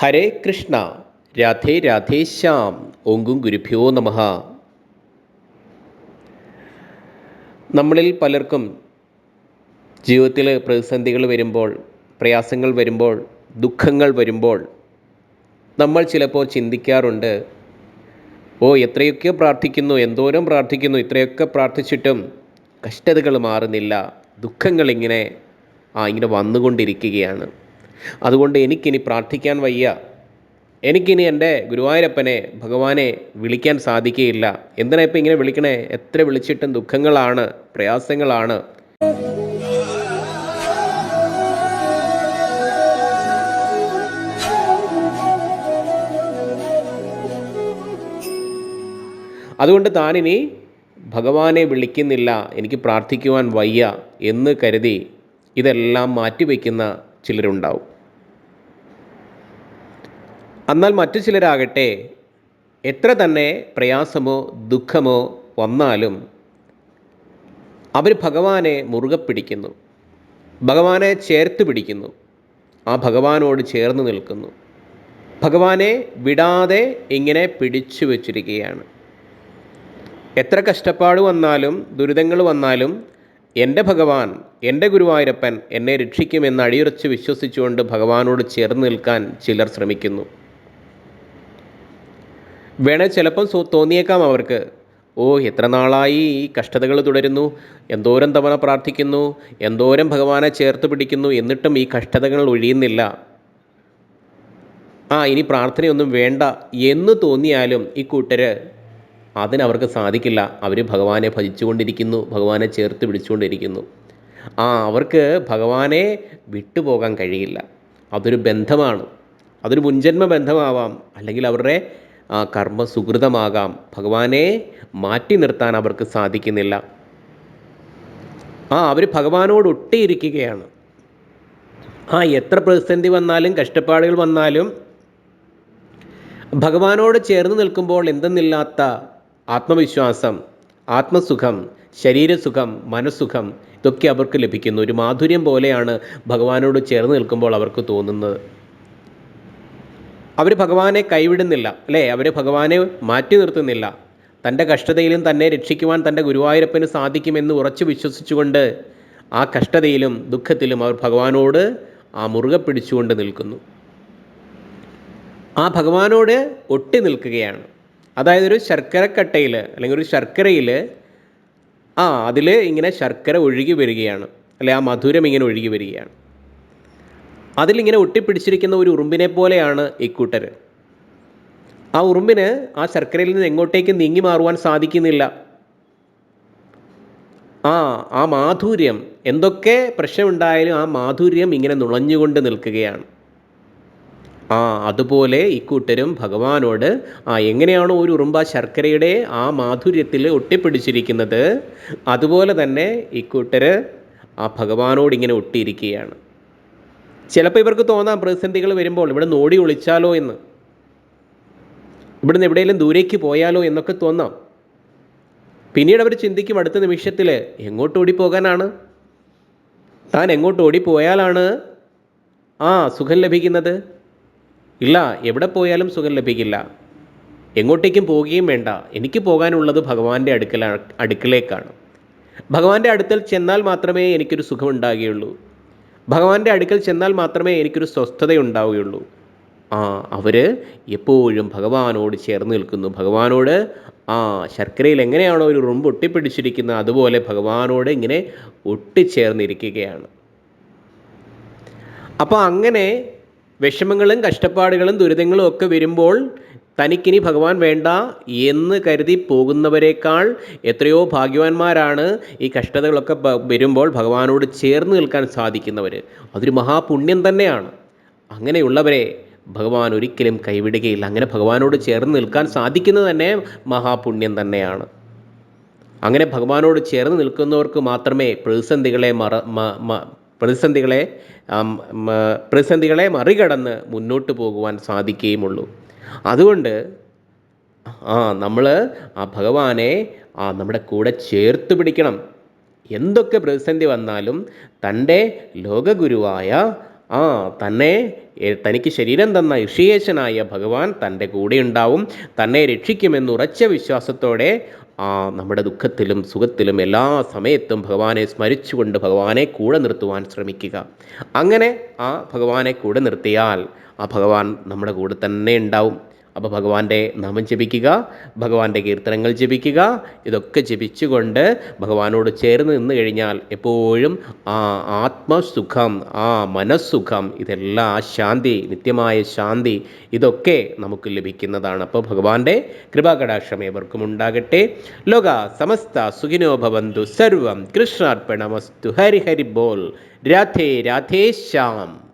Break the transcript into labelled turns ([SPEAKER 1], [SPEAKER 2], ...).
[SPEAKER 1] ഹരേ കൃഷ്ണ രാധേ രാധേ ശ്യാം ഓങ്കും ഗുരുഭ്യോ നമ. നമ്മളിൽ പലർക്കും ജീവിതത്തിൽ പ്രതിസന്ധികൾ വരുമ്പോൾ പ്രയാസങ്ങൾ വരുമ്പോൾ ദുഃഖങ്ങൾ വരുമ്പോൾ നമ്മൾ ചിലപ്പോൾ ചിന്തിക്കാറുണ്ട് ഓ എത്രയൊക്കെ പ്രാർത്ഥിക്കുന്നു എന്തോരം പ്രാർത്ഥിക്കുന്നു ഇത്രയൊക്കെ പ്രാർത്ഥിച്ചിട്ടും കഷ്ടതകൾ മാറുന്നില്ല ദുഃഖങ്ങളിങ്ങനെ ആ ഇങ്ങനെ വന്നുകൊണ്ടിരിക്കുകയാണ്. അതുകൊണ്ട് എനിക്കിനി പ്രാർത്ഥിക്കാൻ വയ്യ. എനിക്കിനി എന്റെ ഗുരുവായൂരപ്പനെ ഭഗവാനെ വിളിക്കാൻ സാധിക്കുകയില്ല. എന്തിനാ ഇപ്പം ഇങ്ങനെ വിളിക്കണേ? എത്ര വിളിച്ചിട്ടും ദുഃഖങ്ങളാണ് പ്രയാസങ്ങളാണ്. അതുകൊണ്ട് താനിനി ഭഗവാനെ വിളിക്കുന്നില്ല എനിക്ക് പ്രാർത്ഥിക്കുവാൻ വയ്യ എന്ന് കരുതി ഇതെല്ലാം മാറ്റിവെക്കുന്ന ചിലരുണ്ടാവും. എന്നാൽ മറ്റു ചിലരാകട്ടെ എത്ര തന്നെ പ്രയാസമോ ദുഃഖമോ വന്നാലും അവർ ഭഗവാനെ മുറുകെ പിടിക്കുന്നു. ഭഗവാനെ ചേർത്ത് പിടിക്കുന്നു. ആ ഭഗവാനോട് ചേർന്ന് നിൽക്കുന്നു. ഭഗവാനെ വിടാതെ ഇങ്ങനെ പിടിച്ചു വച്ചിരിക്കുകയാണ്. എത്ര കഷ്ടപ്പാട് വന്നാലും ദുരിതങ്ങൾ വന്നാലും എന്റെ ഭഗവാൻ എന്റെ ഗുരുവായൂരപ്പൻ എന്നെ രക്ഷിക്കുമെന്ന് അടിയുറച്ച് വിശ്വസിച്ചുകൊണ്ട് ഭഗവാനോട് ചേർന്ന് നിൽക്കാൻ ചിലർ ശ്രമിക്കുന്നു. വേണേ ചിലപ്പം തോന്നിയേക്കാം അവർക്ക്. ഓ എത്ര നാളായി ഈ കഷ്ടതകൾ തുടരുന്നു. എന്തോരം തവണ പ്രാർത്ഥിക്കുന്നു. എന്തോരം ഭഗവാനെ ചേർത്ത് പിടിക്കുന്നു. എന്നിട്ടും ഈ കഷ്ടതകൾ ഒഴിയുന്നില്ല. ആ ഇനി പ്രാർത്ഥനയൊന്നും വേണ്ട എന്ന് തോന്നിയാലും ഈ കൂട്ടര് അതിനവർക്ക് സാധിക്കില്ല. അവർ ഭഗവാനെ ഭജിച്ചുകൊണ്ടിരിക്കുന്നു. ഭഗവാനെ ചേർത്ത് പിടിച്ചുകൊണ്ടിരിക്കുന്നു. ആ അവർക്ക് ഭഗവാനെ വിട്ടുപോകാൻ കഴിയില്ല. അതൊരു ബന്ധമാണ്. അതൊരു മുൻജന്മ ബന്ധമാവാം. അല്ലെങ്കിൽ അവരുടെ കർമ്മ സുഹൃതമാകാം ഭഗവാനെ മാറ്റി നിർത്താൻ അവർക്ക് സാധിക്കുന്നില്ല. ആ അവർ ഭഗവാനോട് ഒട്ടിയിരിക്കുകയാണ്. ആ എത്ര പ്രതിസന്ധി വന്നാലും കഷ്ടപ്പാടുകൾ വന്നാലും ഭഗവാനോട് ചേർന്ന് നിൽക്കുമ്പോൾ എന്തെന്നില്ലാത്ത ആത്മവിശ്വാസം ആത്മസുഖം ശരീരസുഖം മനസ്സുഖം ഇതൊക്കെ അവർക്ക് ലഭിക്കുന്നു. ഒരു മാധുര്യം പോലെയാണ് ഭഗവാനോട് ചേർന്ന് നിൽക്കുമ്പോൾ അവർക്ക് തോന്നുന്നത്. അവർ ഭഗവാനെ കൈവിടുന്നില്ല അല്ലേ? അവർ ഭഗവാനെ മാറ്റി നിർത്തുന്നില്ല. തന്റെ കഷ്ടതയിലും തന്നെ രക്ഷിക്കുവാൻ തന്റെ ഗുരുവായൂരപ്പന് സാധിക്കുമെന്ന് ഉറച്ചു വിശ്വസിച്ചുകൊണ്ട് ആ കഷ്ടതയിലും ദുഃഖത്തിലും അവർ ഭഗവാനോട് ആ മുറുകെ പിടിച്ചുകൊണ്ട് നിൽക്കുന്നു. ആ ഭഗവാനോട് ഒട്ടി നിൽക്കുകയാണ്. അതായത് ഒരു ശർക്കരക്കട്ടയിൽ അല്ലെങ്കിൽ ഒരു ശർക്കരയിൽ ആ അതിൽ ഇങ്ങനെ ശർക്കര ഒഴുകി വരികയാണ്. അല്ലെ ആ മധുരം ഇങ്ങനെ ഒഴുകി വരികയാണ്. അതിലിങ്ങനെ ഒട്ടിപ്പിടിച്ചിരിക്കുന്ന ഒരു ഉറുമ്പിനെ പോലെയാണ് ഇക്കൂട്ടർ ആ ഉറുമ്പിന് ആ ശർക്കരയിൽ നിന്ന് എങ്ങോട്ടേക്ക് നീങ്ങി മാറുവാൻ സാധിക്കുന്നില്ല. ആ ആ മാധുര്യം എന്തൊക്കെ പ്രശ്നമുണ്ടായാലും ആ മാധുര്യം ഇങ്ങനെ നുളഞ്ഞുകൊണ്ട് നിൽക്കുകയാണ്. ആ അതുപോലെ ഇക്കൂട്ടരും ഭഗവാനോട് ആ എങ്ങനെയാണോ ഒരു ഉറുമ്പ ശർക്കരയുടെ ആ മാധുര്യത്തിൽ ഒട്ടിപ്പിടിച്ചിരിക്കുന്നത് അതുപോലെ തന്നെ ഇക്കൂട്ടർ ആ ഭഗവാനോട് ഇങ്ങനെ ഒട്ടിയിരിക്കുകയാണ്. ചിലപ്പോൾ ഇവർക്ക് തോന്നാം പ്രതിസന്ധികൾ വരുമ്പോൾ ഇവിടെ നോടി ഒളിച്ചാലോ എന്ന്. ഇവിടുന്ന് എവിടെയെങ്കിലും ദൂരേക്ക് പോയാലോ എന്നൊക്കെ തോന്നാം. പിന്നീട് അവർ ചിന്തിക്കും അടുത്ത നിമിഷത്തിൽ എങ്ങോട്ട് ഓടിപ്പോകാനാണ്? താൻ എങ്ങോട്ട് ഓടിപ്പോയാലാണ് ആ സുഖം ലഭിക്കുന്നത്? ഇല്ല എവിടെ പോയാലും സുഖം ലഭിക്കില്ല. എങ്ങോട്ടേക്കും പോവുകയും വേണ്ട. എനിക്ക് പോകാനുള്ളത് ഭഗവാന്റെ അടുക്കല അടുക്കലേക്കാണ് ഭഗവാന്റെ അടുക്കൽ ചെന്നാൽ മാത്രമേ എനിക്കൊരു സുഖമുണ്ടാകുകയുള്ളൂ. ഭഗവാന്റെ അടുക്കൽ ചെന്നാൽ മാത്രമേ എനിക്കൊരു സ്വസ്ഥത ഉണ്ടാവുകയുള്ളൂ ആ അവർ എപ്പോഴും ഭഗവാനോട് ചേർന്ന് നിൽക്കുന്നു. ഭഗവാനോട് ആ ശർക്കരയിൽ എങ്ങനെയാണോ ഒരു റുമ്പ് ഒട്ടിപ്പിടിച്ചിരിക്കുന്നത് അതുപോലെ ഭഗവാനോട് ഇങ്ങനെ ഒട്ടിച്ചേർന്നിരിക്കുകയാണ്. അപ്പോൾ അങ്ങനെ വിഷമങ്ങളും കഷ്ടപ്പാടുകളും ദുരിതങ്ങളും ഒക്കെ വരുമ്പോൾ തനിക്കിനി ഭഗവാൻ വേണ്ട എന്ന് കരുതി പോകുന്നവരെക്കാൾ എത്രയോ ഭാഗ്യവാന്മാരാണ് ഈ കഷ്ടതകളൊക്കെ വരുമ്പോൾ ഭഗവാനോട് ചേർന്ന് നിൽക്കാൻ സാധിക്കുന്നവർ അതൊരു മഹാപുണ്യം തന്നെയാണ്. അങ്ങനെയുള്ളവരെ ഭഗവാൻ ഒരിക്കലും കൈവിടുകയില്ല. അങ്ങനെ ഭഗവാനോട് ചേർന്ന് നിൽക്കാൻ സാധിക്കുന്നത് തന്നെ മഹാപുണ്യം തന്നെയാണ്. അങ്ങനെ ഭഗവാനോട് ചേർന്ന് നിൽക്കുന്നവർക്ക് മാത്രമേ പ്രതിസന്ധികളെ മറ പ്രതിസന്ധികളെ പ്രതിസന്ധികളെ മറികടന്ന് മുന്നോട്ട് പോകുവാൻ സാധിക്കുകയുമുള്ളൂ. അതുകൊണ്ട് ആ നമ്മൾ ആ ഭഗവാനെ ആ നമ്മുടെ കൂടെ ചേർത്ത് പിടിക്കണം. എന്തൊക്കെ പ്രതിസന്ധി വന്നാലും തന്റെ ലോകഗുരുവായ ആ തന്നെ തനിക്ക് ശരീരം തന്ന ഋഷിയേശനായ ഭഗവാൻ തന്റെ കൂടെ ഉണ്ടാവും തന്നെ രക്ഷിക്കുമെന്ന് ഉറച്ച വിശ്വാസത്തോടെ നമ്മുടെ ദുഃഖത്തിലും സുഖത്തിലും എല്ലാ സമയത്തും ഭഗവാനെ സ്മരിച്ചുകൊണ്ട് ഭഗവാനെ കൂടെ നിർത്തുവാൻ ശ്രമിക്കുക. അങ്ങനെ ആ ഭഗവാനെ കൂടെ നിർത്തിയാൽ ആ ഭഗവാൻ നമ്മുടെ കൂടെ തന്നെ ഉണ്ടാവും. അപ്പോൾ ഭഗവാന്റെ നാമം ജപിക്കുക ഭഗവാന്റെ കീർത്തനങ്ങൾ ജപിക്കുക ഇതൊക്കെ ജപിച്ചുകൊണ്ട് ഭഗവാനോട് ചേർന്ന് നിന്ന് കഴിഞ്ഞാൽ എപ്പോഴും ആ ആത്മസുഖം ആ മനസ്സുഖം ഇതെല്ലാം ആ ശാന്തി നിത്യമായ ശാന്തി ഇതൊക്കെ നമുക്ക് ലഭിക്കുന്നതാണ്. അപ്പോൾ ഭഗവാന്റെ കൃപാകടാക്ഷം ഏവർക്കും ഉണ്ടാകട്ടെ. ലോക സമസ്ത സുഖിനോ ഭവന്തു. സർവം കൃഷ്ണാർപ്പണമസ്തു. ഹരി ഹരി ബോൾ. രാധേ രാധേ ശ്യാം.